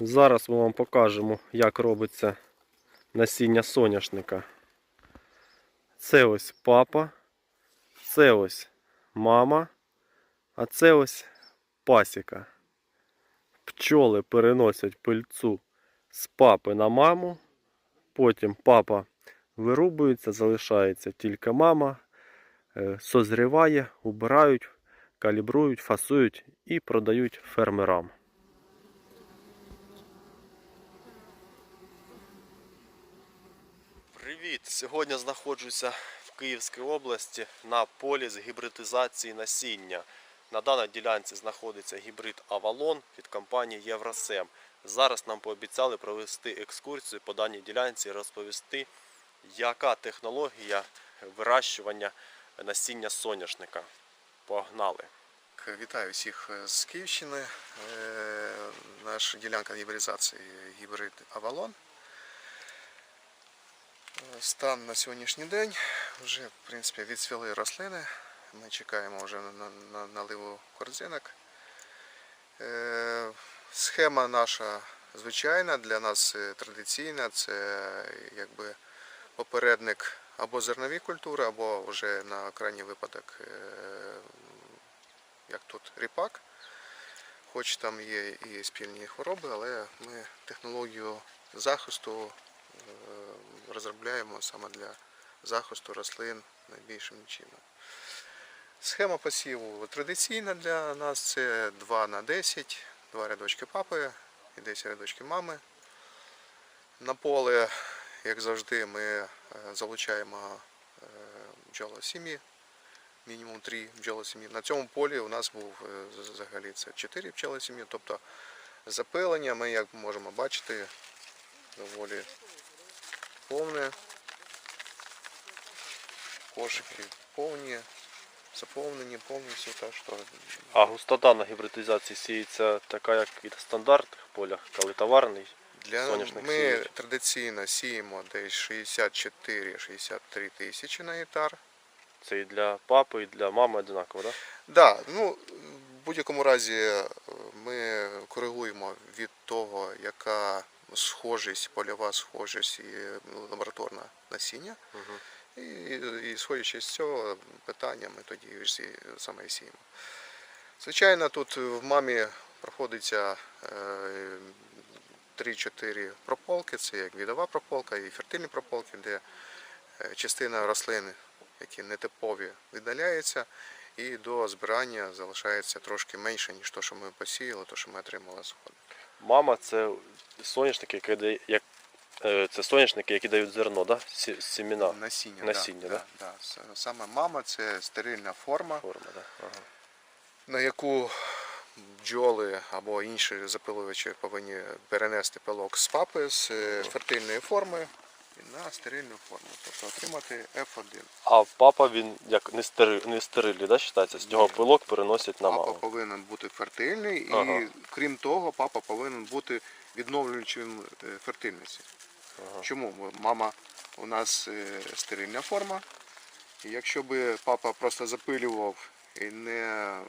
Зараз ми вам покажемо, як робиться насіння соняшника. Це ось папа, це ось мама, а це ось пасіка. Пчоли переносять пильцу з папи на маму, потім папа вирубується, залишається тільки мама, е, созріває, убирають, калібрують, фасують і продають фермерам. Привіт! Сьогодні знаходжуся в Київській області на полі з гібридизації насіння. На даній ділянці знаходиться гібрид Авалон від компанії Євросем. Зараз нам пообіцяли провести екскурсію по даній ділянці і розповісти, яка технологія вирощування насіння соняшника. Погнали! Вітаю всіх е, з Київщини. Е, Наша ділянка гібридизації гібрид Авалон. Е, Стан на сьогоднішній день вже в принципі відсвіли рослини. Ми чекаємо вже на, на, на наливу корзинок. Е, Схема наша звичайна, для нас е, традиційна. Це якби попередник або зернові культури, або вже на крайній випадок як тут ріпак. Хоч там є і спільні хвороби, але ми технологію захисту розробляємо саме для захисту рослин найбільшим чином. Схема посіву традиційна для нас це 2 на 10, 2 рядочки папи і 10 рядочки мами. На поле, як завжди, ми е, залучаємо е, бджолосім'ї мінімум 3 бджолосім'ї. На цьому полі у нас був е, взагалі це 4 бджолосім'ї, тобто запилення ми, як можемо бачити, доволі повне. Кошики повні, заповнені повністю. Так що А густота на гібридизації сіється така, як і в стандартних полях, коли товарний. для, Соняшник ми сіють. традиційно сіємо десь 64-63 тисячі на гектар. Це і для папи, і для мами одинаково, так? Да, ну в будь-якому разі е, ми коригуємо від того, яка схожість, польова схожість і ну, лабораторне насіння. Угу. І, і сходячи з цього питання, ми тоді всі саме і сіємо. Звичайно, тут в мамі проходиться е, 3-4 прополки, це як відова прополка і фертильні прополки, де е, частина рослин, які нетипові, видаляється, і до збирання залишається трошки менше, ніж те, що ми посіяли, те, що ми отримали сходи. Мама це соняшники, які дає, як, е, це соняшники, які дають зерно, да? Сі- Сімена Насіння, Насіння, да, да, да. да. Саме мама це стерильна форма, форма. Да? Ага. на яку бджоли або інші запилувачі повинні перенести пилок з папи з е, фертильної форми на стерильну форму, тобто отримати F1. А папа він як не, стери, не стерильний, да, вважається? З нього пилок переносять на Папа маму. повинен бути фертильний і крім того, папа повинен бути відновлюючим е, фертильності. Ага. Чому? Бо Мама у нас е, стерильна форма. І якщо би папа просто запилював і не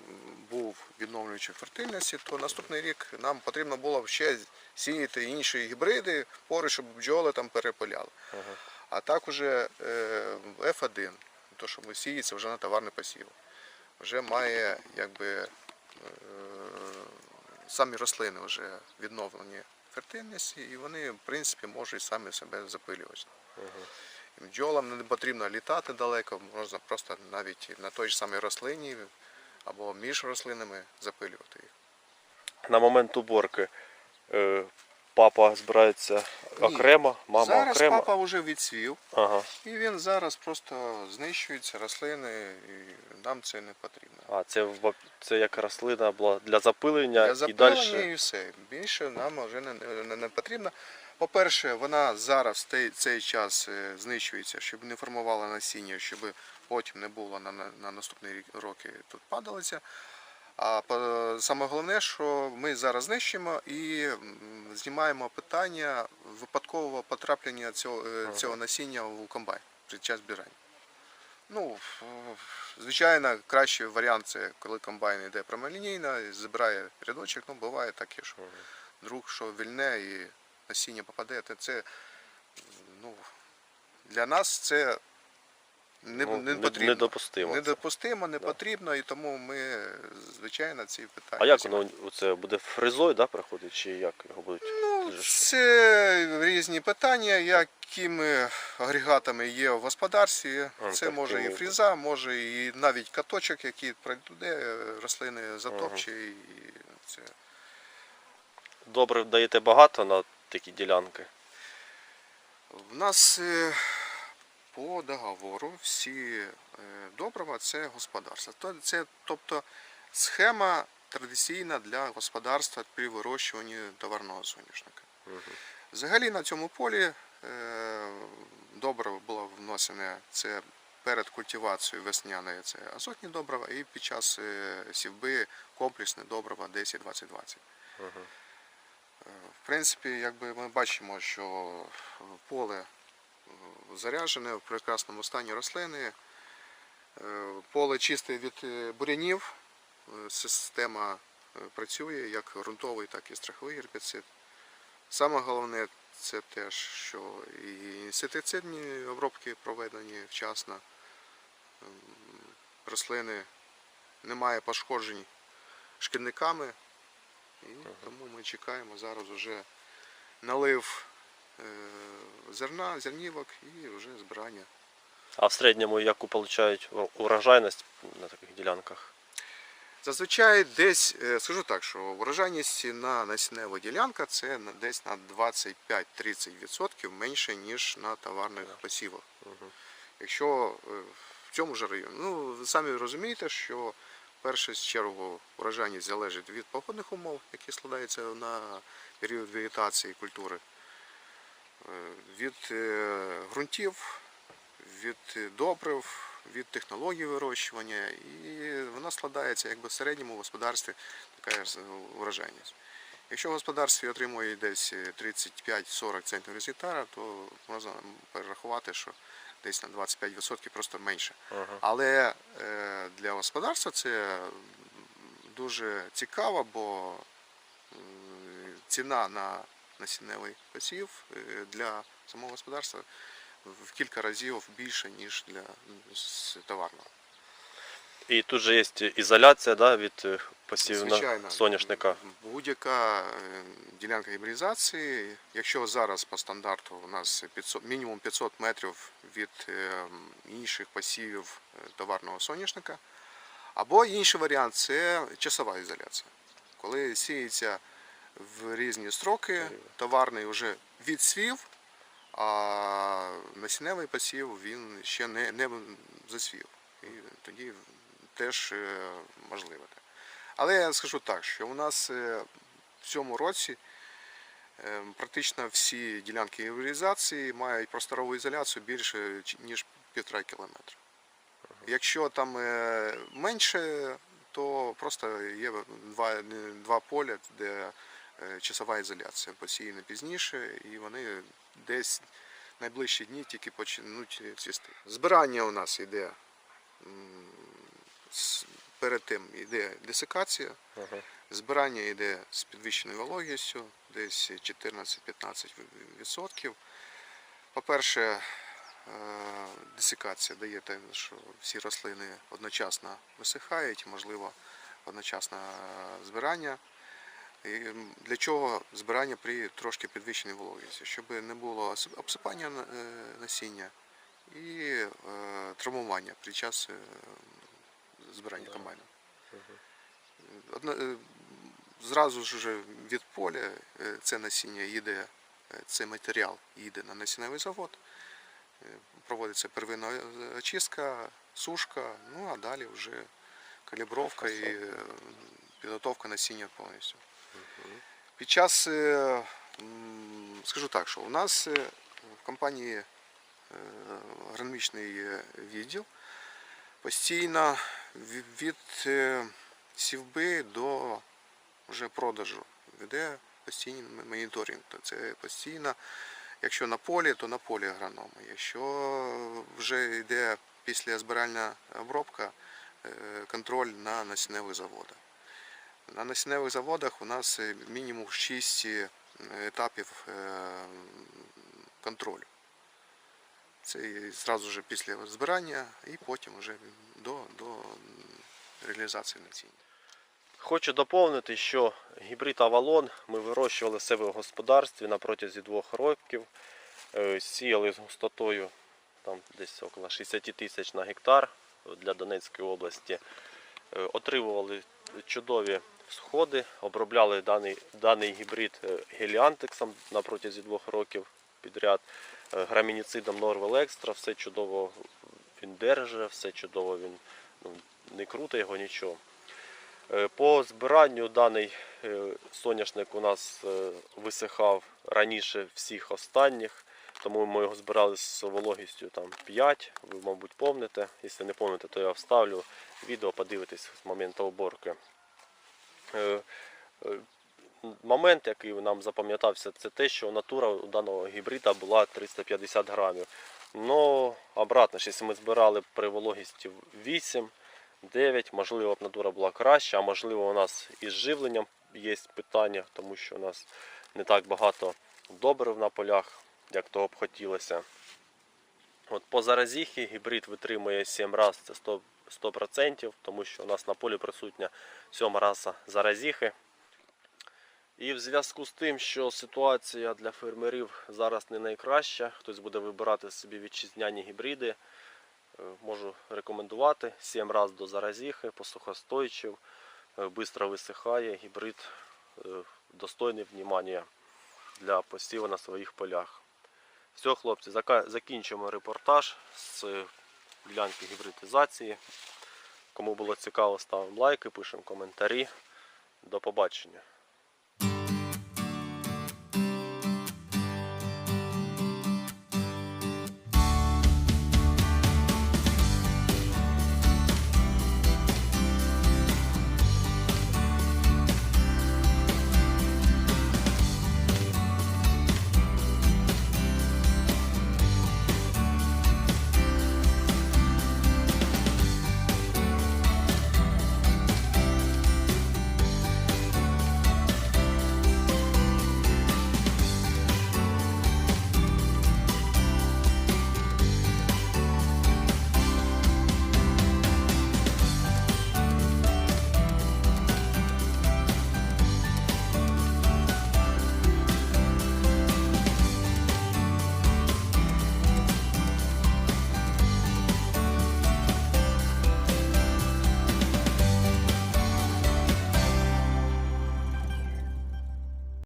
був відновлюючи фертильності, то наступний рік нам потрібно було ще сіяти інші гібриди поруч, щоб бджоли там перепиляли. Ага. А так уже е, F1, то що сіється вже на товарний посів, вже має якби е, самі рослини вже відновлені фертильності, і вони, в принципі, можуть самі себе запилювати. І Бджолам не потрібно літати далеко, можна просто навіть на той ж самій рослині або між рослинами запилювати їх. На момент уборки е, папа збирається окремо, мама Зараз окремо. папа вже відсвів, Ага. і він зараз просто знищується рослини, і нам це не потрібно. А, це, це як рослина була для запилення, Для і запилення і все. Більше нам вже не, не, не потрібно. По-перше, вона зараз в цей, час е, знищується, щоб не формувала насіння, щоб потім не було на, на, на наступні роки тут падалиця. А саме головне, що ми зараз знищуємо і знімаємо питання випадкового потрапляння цього, е, цього насіння у комбайн під час збирання. Ну, звичайно, кращий варіант це коли комбайн йде прямолінійно, збирає рядочок, ну буває таке, що вдруг що вільне і насіння попаде, то це ну, для нас це не, Ну, не не- потрібно. недопустимо. Недопустимо, не потрібно, і тому ми, звичайно, ці питання. А як воно це буде фрезою, да, проходить, чи як його будуть? Ну, Це різні питання, якими агрегатами є в господарстві. А, Це так, може і фріза, може і навіть каточок, який пройде, рослини затопче. І це. Добре даєте багато на такі ділянки. В нас е, по договору всі е, добрива це господарство. Це, тобто схема традиційна для господарства при вирощуванні товарного соняшника. Взагалі на цьому полі е, добриво було вносене це перед культивацією весняної це азотні добрива і під час сівби комплексне добрива 10-20-20. Е, В принципі, якби ми бачимо, що поле е, заряджене в прекрасному стані рослини, е, поле чисте від е, бурянів, е, система е, працює як ґрунтовий, так і страховий гербіцид. Саме головне це теж, що і інсектицидні обробки проведені вчасно. Ем, Рослини немає пошкоджень шкідниками. І тому ми чекаємо зараз вже налив е, зерна, зернівок і вже збирання. А в середньому яку получають урожайність на таких ділянках? Зазвичай десь, е, скажу так, що врожайність на насіннева ділянка це на- десь на 25-30% менше, ніж на товарних посівах. Якщо е, в цьому ж районі, ну ви самі розумієте, що першу чергу врожайність залежить від погодних умов, які складаються на період вегетації культури, е, від е, ґрунтів, від е, добрив, від технологій вирощування, і вона складається якби в середньому господарстві така врожайність. Якщо в господарстві отримує десь 35-40 центнерів з гектара, то можна перерахувати, що десь на 25% просто менше. Ага. Але е, для господарства це дуже цікаво, бо е, ціна на насінневий посів е, для самого господарства в кілька разів більше, ніж для товарного. І тут же є ізоляція да, від е, посіву соняшника. Будь-яка е, ділянка гібридизації, якщо зараз по стандарту у нас 500, мінімум 500 метрів від е, інших посівів товарного соняшника, або інший варіант це часова ізоляція. Коли сіється в різні строки, товарний вже відсвів, а насінневий посів він ще не, не засвів. І тоді теж е, можливо. Але я скажу так, що у нас е, в цьому році е, практично всі ділянки гібридизації мають просторову ізоляцію більше ніж півтора кілометра. Якщо там менше, то просто є два, два поля, де часова ізоляція посіяна пізніше, і вони десь найближчі дні тільки почнуть цвісти. Збирання у нас йде с- перед тим йде десикація, Ага. збирання йде з підвищеною вологістю, десь 14-15%. По-перше, е, десикація дає те, що всі рослини одночасно висихають, можливо, одночасне збирання. І для чого збирання при трошки підвищеній вологісті? Щоб не було обсипання е, насіння і е, травмування під час збирання комбайном. Одна, е, зразу ж уже від поля е, це насіння їде, е, цей матеріал їде на насінневий завод, проводиться первинна очистка, сушка, ну а далі вже калібровка і підготовка насіння повністю. Під час, скажу так, що у нас в компанії агрономічний відділ постійно від е, сівби до вже продажу веде постійний моніторинг. То це постійно, якщо на полі, то на полі агрономи. Якщо вже йде після збиральна обробка, е, контроль на насінневих заводах. На насінневих заводах у нас е, мінімум 6 етапів контролю. Це зразу ж після збирання і потім вже до, до реалізації насіння. Хочу доповнити, що гібрид Авалон ми вирощували себе в господарстві на протязі двох років. Е, Сіяли з густотою там десь около 60 тисяч на гектар для Донецької області. Е, Отримували чудові сходи, обробляли даний, даний гібрид е, геліантексом на протязі двох років підряд, грамініцидом Norwell Extra, все чудово він держить, все чудово він ну, не круто його нічого. Е, По збиранню даний е, соняшник у нас е, висихав раніше всіх останніх, тому ми його збирали з вологістю там 5. Ви, мабуть, помните. Якщо не помните, то я вставлю відео, подивитись з моменту уборки. Е, Момент, який нам запам'ятався, це те, що натура у даного гібрида була 350 грамів. Ну, обратно якщо ми збирали при вологісті 8, 9, можливо, б натура була краща, а можливо у нас із живленням є питання, тому що у нас не так багато добрив на полях, як того б хотілося. От по заразіхі гібрид витримує 7 разів, це 100%, 100%, тому що у нас на полі присутня 7 раса заразіхи. І в зв'язку з тим, що ситуація для фермерів зараз не найкраща, хтось буде вибирати собі вітчизняні гібриди, можу рекомендувати 7 разів до заразіхи, посухостойчив, швидко висихає, гібрид е, достойний внимання для посіву на своїх полях. Все, хлопці, закінчуємо репортаж з ділянки гібридизації. Кому було цікаво, ставимо лайки, пишемо коментарі. До побачення.